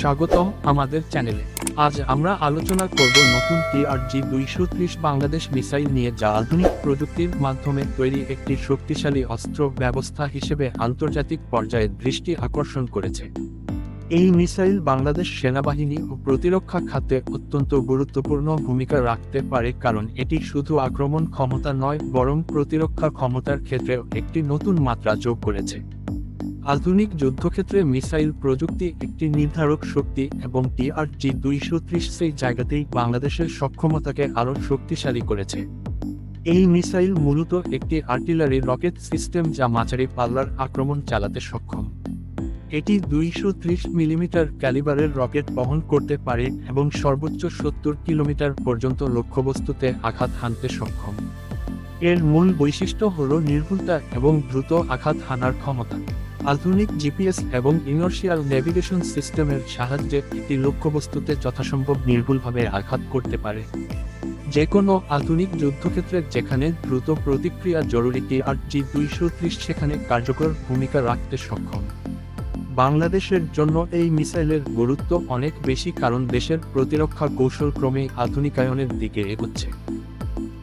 স্বাগতম আমাদের চ্যানেলে। আজ আমরা আলোচনা করব নতুন টিআরজি দুইশো ত্রিশ বাংলাদেশ মিসাইল নিয়ে যা আধুনিক প্রযুক্তির মাধ্যমে তৈরি একটি শক্তিশালী অস্ত্র ব্যবস্থা হিসেবে আন্তর্জাতিক পর্যায়ে দৃষ্টি আকর্ষণ করেছে। এই মিসাইল বাংলাদেশ সেনাবাহিনী ও প্রতিরক্ষা খাতে অত্যন্ত গুরুত্বপূর্ণ ভূমিকা রাখতে পারে কারণ এটি শুধু আক্রমণ ক্ষমতা নয়, বরং প্রতিরক্ষা ক্ষমতার ক্ষেত্রেও একটি নতুন মাত্রা যোগ করেছে। আধুনিক যুদ্ধক্ষেত্রে মিসাইল প্রযুক্তি একটি নির্ধারক শক্তি এবং টিআরজি দুইশো ত্রিশ সেই জায়গাতেই বাংলাদেশের সক্ষমতাকে আরও শক্তিশালী করেছে। এই মিসাইল মূলত একটি আর্টিলারি রকেট সিস্টেম যা মাঝারি পাল্লার আক্রমণ চালাতে সক্ষম। এটি দুইশো ত্রিশ মিলিমিটার ক্যালিবারের রকেট বহন করতে পারে এবং সর্বোচ্চ সত্তর কিলোমিটার পর্যন্ত লক্ষ্যবস্তুতে আঘাত হানতে সক্ষম। এর মূল বৈশিষ্ট্য হল নির্ভুলতা এবং দ্রুত আঘাত হানার ক্ষমতা। আধুনিক জিপিএস এবং ইনার্শিয়াল নেভিগেশন সিস্টেমের সাহায্যে এটি লক্ষ্যবস্তুতে যথাসম্ভব নির্ভুলভাবে আঘাত করতে পারে। যে কোনো আধুনিক যুদ্ধক্ষেত্রে যেখানে দ্রুত প্রতিক্রিয়া জরুরি টিআরজি দুইশো ত্রিশ সেখানে কার্যকর ভূমিকা রাখতে সক্ষম। বাংলাদেশের জন্য এই মিসাইলের গুরুত্ব অনেক বেশি কারণ দেশের প্রতিরক্ষা কৌশল ক্রমেই আধুনিকায়নের দিকে এগোচ্ছে।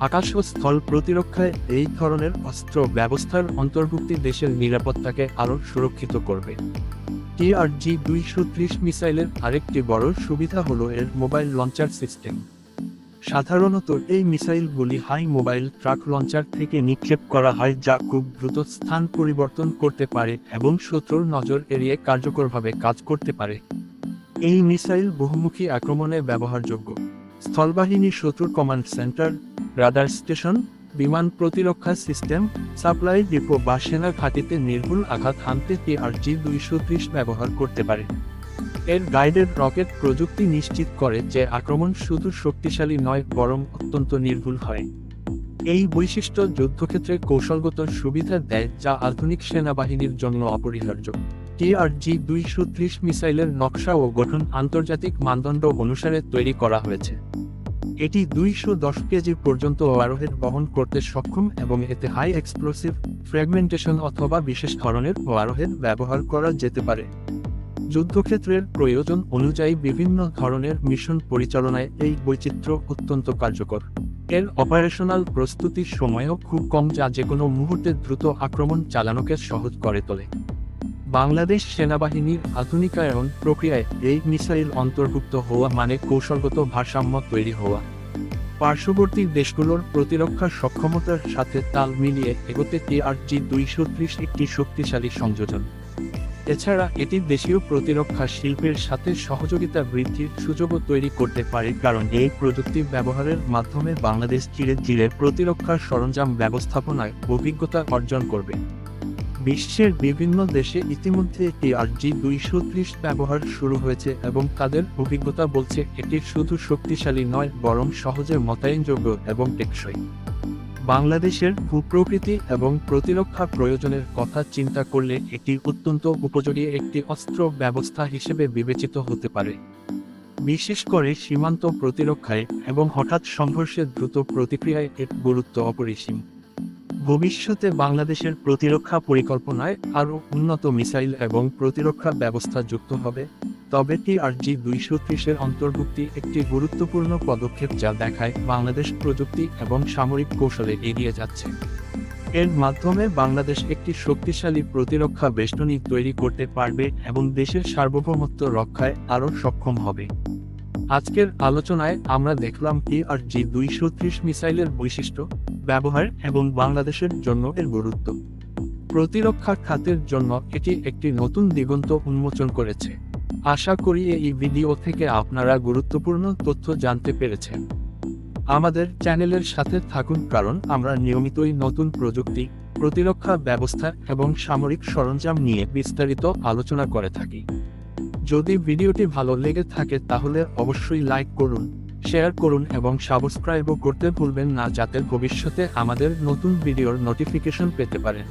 আকাশ ও স্থল প্রতিরক্ষায় এই ধরনের অস্ত্র ব্যবস্থার অন্তর্ভুক্তি দেশের নিরাপত্তাকে আরও সুরক্ষিত করবে। টিআরজি দুইশো ত্রিশ মিসাইলের আরেকটি বড় সুবিধা হল এর মোবাইল লঞ্চার সিস্টেম। সাধারণত এই মিসাইলগুলি হাই মোবাইল ট্রাক লঞ্চার থেকে নিক্ষেপ করা হয় যা খুব দ্রুত স্থান পরিবর্তন করতে পারে এবং শত্রুর নজর এড়িয়ে কার্যকরভাবে কাজ করতে পারে। এই মিসাইল বহুমুখী আক্রমণে ব্যবহারযোগ্য। স্থলবাহিনী শত্রুর কমান্ড সেন্টার রাডার স্টেশন, বিমান প্রতিরক্ষা সিস্টেম, সাপ্লাই ডিপো বা সেনা ঘাঁটিতে নির্ভুল আঘাত হানতে টিআরজি দুইশো ত্রিশ ব্যবহার করতে পারে। এর গাইডেড রকেট প্রযুক্তি নিশ্চিত করে যে আক্রমণ শুধু শক্তিশালী নয়, বরং অত্যন্ত নির্ভুল হয়। এই বৈশিষ্ট্য যুদ্ধক্ষেত্রে কৌশলগত সুবিধা দেয়, যা আধুনিক সেনাবাহিনীর জন্য অপরিহার্য। টিআরজি দুইশো ত্রিশ মিসাইলের নকশা ও গঠন আন্তর্জাতিক মানদণ্ড অনুসারে তৈরি করা হয়েছে। এটি দুইশো দশ কেজি পর্যন্ত ওয়ারোহেড বহন করতে সক্ষম এবং এতে হাই এক্সপ্লোসিভ ফ্র্যাগমেন্টেশন অথবা বিশেষ ধরনের ওয়ারোহেড ব্যবহার করা যেতে পারে। যুদ্ধক্ষেত্রের প্রয়োজন অনুযায়ী বিভিন্ন ধরনের মিশন পরিচালনায় এই বৈচিত্র্য অত্যন্ত কার্যকর। এর অপারেশনাল প্রস্তুতির সময়ও খুব কম যা যে কোনো মুহূর্তে দ্রুত আক্রমণ চালানোকে সহজ করে তোলে। বাংলাদেশ সেনাবাহিনীর আধুনিকায়ন প্রক্রিয়ায় এই মিসাইল অন্তর্ভুক্ত হওয়া মানে কৌশলগত ভারসাম্য তৈরি হওয়া। পার্শ্ববর্তী দেশগুলোর প্রতিরক্ষা সক্ষমতার সাথে তাল মিলিয়ে এগোতে টিআরজি দুইশো ত্রিশ একটি শক্তিশালী সংযোজন। এছাড়া এটি দেশীয় প্রতিরক্ষা শিল্পের সাথে সহযোগিতা বৃদ্ধির সুযোগও তৈরি করতে পারে কারণ এই প্রযুক্তি ব্যবহারের মাধ্যমে বাংলাদেশ ধীরে ধীরে প্রতিরক্ষা সরঞ্জাম ব্যবস্থাপনায় অভিজ্ঞতা অর্জন করবে। বিশ্বের বিভিন্ন দেশে ইতিমধ্যে একটি আরজি দুইশো ত্রিশ ব্যবহার শুরু হয়েছে এবং তাদের অভিজ্ঞতা বলছে এটি শুধু শক্তিশালী নয়, বরং সহজে মোতায়েনযোগ্য এবং টেকসই। বাংলাদেশের ভূপ্রকৃতি এবং প্রতিরক্ষা প্রয়োজনের কথা চিন্তা করলে এটি অত্যন্ত উপযোগী একটি অস্ত্র ব্যবস্থা হিসেবে বিবেচিত হতে পারে। বিশেষ করে সীমান্ত প্রতিরক্ষায় এবং হঠাৎ সংঘর্ষের দ্রুত প্রতিক্রিয়ায় এর গুরুত্ব অপরিসীম। ভবিষ্যতে বাংলাদেশের প্রতিরক্ষা পরিকল্পনায় আরও উন্নত মিসাইল এবং প্রতিরক্ষা ব্যবস্থা যুক্ত হবে, তবে টিআরজি দুইশো ত্রিশের অন্তর্ভুক্তি একটি গুরুত্বপূর্ণ পদক্ষেপ যা দেখায় বাংলাদেশ প্রযুক্তি এবং সামরিক কৌশলে এগিয়ে যাচ্ছে। এর মাধ্যমে বাংলাদেশ একটি শক্তিশালী প্রতিরক্ষা বেষ্টনী তৈরি করতে পারবে এবং দেশের সার্বভৌমত্ব রক্ষায় আরও সক্ষম হবে। আজকের আলোচনায় আমরা দেখলাম টিআরজি দুইশো ত্রিশ মিসাইলের বৈশিষ্ট্য ব্যবহার এবং বাংলাদেশের জন্য এর গুরুত্ব। প্রতিরক্ষা খাতের জন্য এটি একটি নতুন দিগন্ত উন্মোচন করেছে। আশা করি এই ভিডিও থেকে আপনারা গুরুত্বপূর্ণ তথ্য জানতে পেরেছেন। আমাদের চ্যানেলের সাথে থাকুন কারণ আমরা নিয়মিতই নতুন প্রযুক্তি, প্রতিরক্ষা ব্যবস্থা এবং সামরিক সরঞ্জাম নিয়ে বিস্তারিত আলোচনা করে থাকি। যদি ভিডিওটি ভালো লেগে থাকে তাহলে অবশ্যই লাইক করুন। শেয়ার করুন এবং সাবস্ক্রাইবও করতে ভুলবেন না যাতে ভবিষ্যতে আমাদের নতুন ভিডিওর নোটিফিকেশন পেতে পারেন।